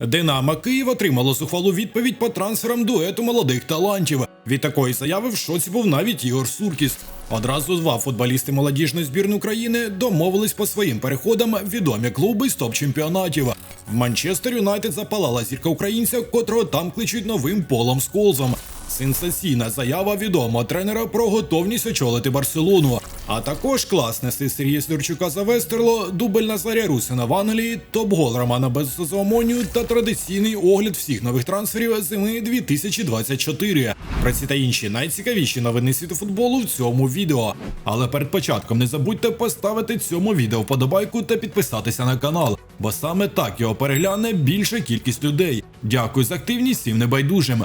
Динамо Київ отримало зухвалу відповідь по трансферам дуету молодих талантів. Від такої заяви в шоці був навіть Ігор Суркіс. Одразу два футболісти молодіжної збірної України домовились по своїм переходам відомі клуби з топ-чемпіонатів. В Манчестер Юнайтед запалала зірка українця, котрого там кличуть новим полом Сколзом. Сенсаційна заява відомого тренера про готовність очолити Барселону. А також класний Сергія Слюрчука за Вестерло, дубль Назаря Русина в Англії, топ-гол Романа Беззамоню та традиційний огляд всіх нових трансферів зими 2024. Про ці та інші найцікавіші новини світу футболу в цьому відео. Але перед початком не забудьте поставити цьому відео вподобайку та підписатися на канал, бо саме так його перегляне більша кількість людей. Дякую за активність всім небайдужим.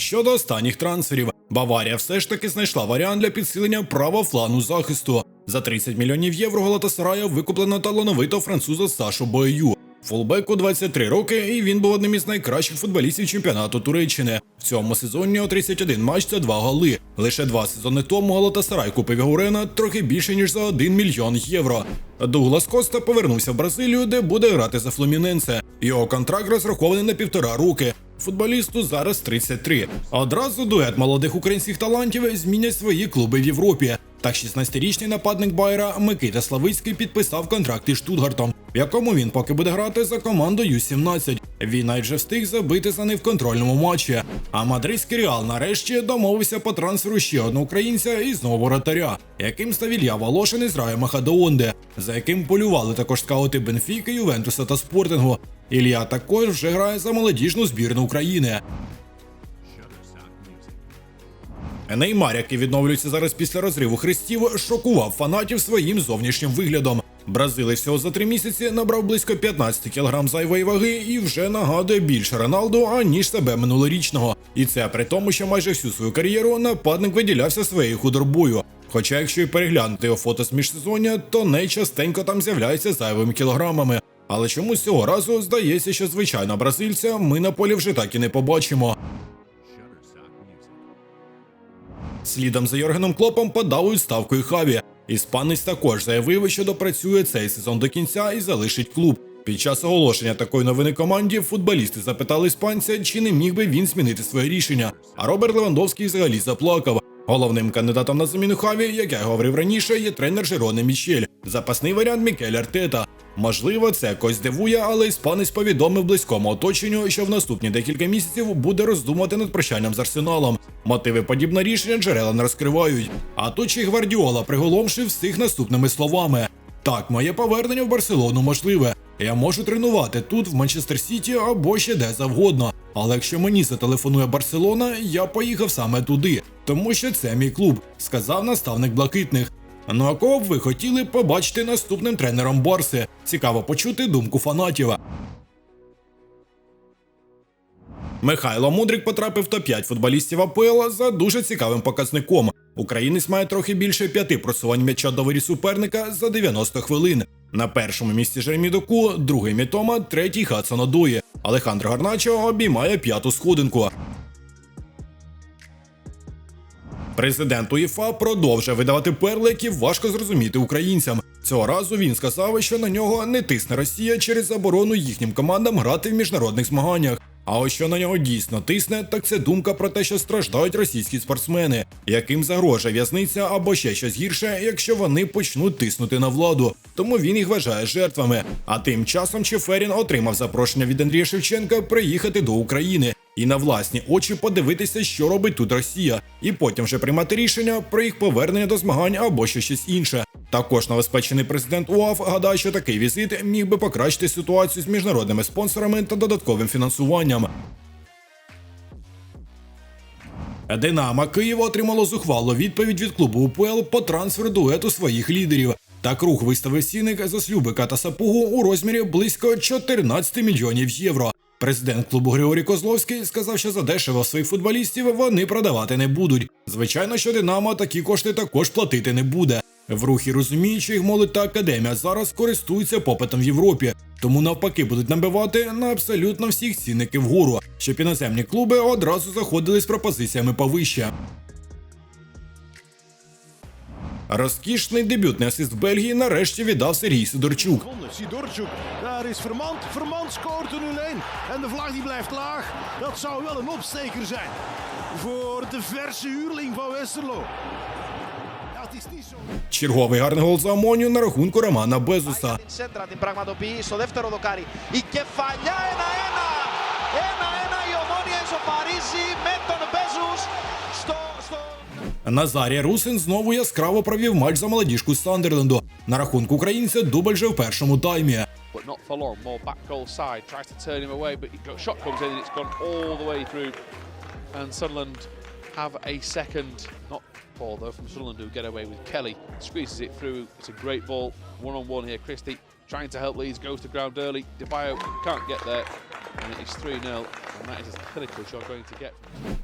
Щодо останніх трансферів, Баварія все ж таки знайшла варіант для підсилення правого флану захисту. За 30 мільйонів євро Галатасарая викуплено талановитого француза Сашу Бою. Фулбеку 23 роки, і він був одним із найкращих футболістів чемпіонату Туреччини. В цьому сезоні у 31 матч та 2 голи. Лише два сезони тому Галатасарай купив Ягурена трохи більше ніж за 1 мільйон євро. Дуглас Коста повернувся в Бразилію, де буде грати за Флуміненсе. Його контракт розрахований на півтора роки. Футболісту зараз 33. Одразу дует молодих українських талантів змінять свої клуби в Європі. Так 16-річний нападник Байера Микита Славицький підписав контракт із Штутгартом, в якому він поки буде грати за команду Ю-17. Він навіть вже встиг забити за них в контрольному матчі. А мадридський Реал нарешті домовився по трансферу ще одного українця і знову воротаря, яким став Ілля Волошин із Рая Махадоонде, за яким полювали також скаути Бенфіки, Ювентуса та Спортингу. Ілля також вже грає за молодіжну збірну України. Неймар, який відновлюється зараз після розриву хрестів, шокував фанатів своїм зовнішнім виглядом. Бразилець всього за три місяці набрав близько 15 кг зайвої ваги і вже нагадує більше Роналду, аніж себе минулорічного. І це при тому, що майже всю свою кар'єру нападник виділявся своєю худорбою. Хоча, якщо й переглянути його фото з міжсезоння, то не частенько там з'являється зайвими кілограмами. Але чомусь цього разу здається, що звичайно бразильця ми на полі вже так і не побачимо. Слідом за Йоргеном Клопом подав у відставку і Хаві. Іспанець також заявив, що допрацює цей сезон до кінця і залишить клуб. Під час оголошення такої новини команді футболісти запитали іспанця, чи не міг би він змінити своє рішення. А Роберт Левандовський взагалі заплакав. Головним кандидатом на заміну Хаві, як я говорив раніше, є тренер Жероне Мічель, запасний варіант Мікель Артета. Можливо, це когось здивує, але іспанець повідомив близькому оточенню, що в наступні декілька місяців буде роздумувати над прощанням з арсеналом. Мотиви подібного рішення джерела не розкривають. А тут ще Гвардіола приголомшив всіх наступними словами: так, моє повернення в Барселону можливе. Я можу тренувати тут, в Манчестер Сіті або ще де завгодно. Але якщо мені зателефонує Барселона, я поїхав саме туди, тому що це мій клуб, сказав наставник блакитних. Ну а кого б ви хотіли побачити наступним тренером Барси? Цікаво почути думку фанатів. Михайло Мудрик потрапив в топ-5 футболістів АПЛ за дуже цікавим показником. Українець має трохи більше п'яти просувань м'яча до ворі суперника за 90 хвилин. На першому місці Жеремі Доку, другий Мітома, третій Хадсон Одує. Алехандро Гарначо обіймає п'яту сходинку. Президент УЄФА продовжує видавати перли, які важко зрозуміти українцям. Цього разу він сказав, що на нього не тисне Росія через заборону їхнім командам грати в міжнародних змаганнях. А ось що на нього дійсно тисне, так це думка про те, що страждають російські спортсмени, яким загрожує в'язниця або ще щось гірше, якщо вони почнуть тиснути на владу. Тому він їх вважає жертвами. А тим часом Чеферін отримав запрошення від Андрія Шевченка приїхати до України і на власні очі подивитися, що робить тут Росія, і потім вже приймати рішення про їх повернення до змагань або ще щось інше. Також новоспечений президент УАФ гадає, що такий візит міг би покращити ситуацію з міжнародними спонсорами та додатковим фінансуванням. Динамо Києва отримало зухвалу відповідь від клубу УПЛ по трансферу дуету своїх лідерів. Так рух виставив цінник за Слюбика та Сапугу у розмірі близько 14 мільйонів євро. Президент клубу Григорій Козловський сказав, що задешево своїх футболістів вони продавати не будуть. Звичайно, що Динамо такі кошти також платити не буде. В рухі розуміють, що їх молодь та академія зараз користуються попитом в Європі, тому навпаки будуть набивати на абсолютно всіх цінники вгору, щоб іноземні клуби одразу заходили з пропозиціями повище. Розкішний дебютний асист Бельгії нарешті віддав Сергій Сидорчук. Сидорчук, daar is Vermand. Vermand scoort er 0-1. En de vlag die blijft laag. Dat zou wel een opsteker. Черговий гарний гол за Амонію на рахунку Романа Безуса. Центра Дебрагмадобі, Солефтеро Локарі. І кефаляє на Назарія Русин знову яскраво провів матч за молодіжку Сандерленду. На рахунку українця дубль же в першому таймі. but not for long. More back goal side tries to turn him away, but he got, shot comes in and it's gone all the way through. And Sunderland have a second, not ball though, from Sunderland who get away with Kelly squeezes it through. It's a great ball, one on one here. Christie trying to help Leeds goes to ground early. DeBio can't get there, and it is 3 0. And that is as clinical as you're going to get.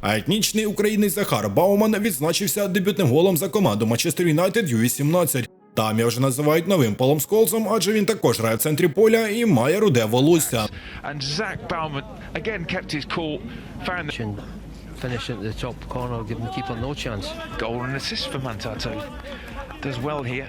А етнічний українець Захар Бауман відзначився дебютним голом за команду Манчестер Юнайтед Ю-18. Там його вже називають новим Полом Сколсом, адже він також грає в центрі поля і має руде волосся. finish into the top corner, giving the keeper no chance. goal and assist for Mantato. Does well here.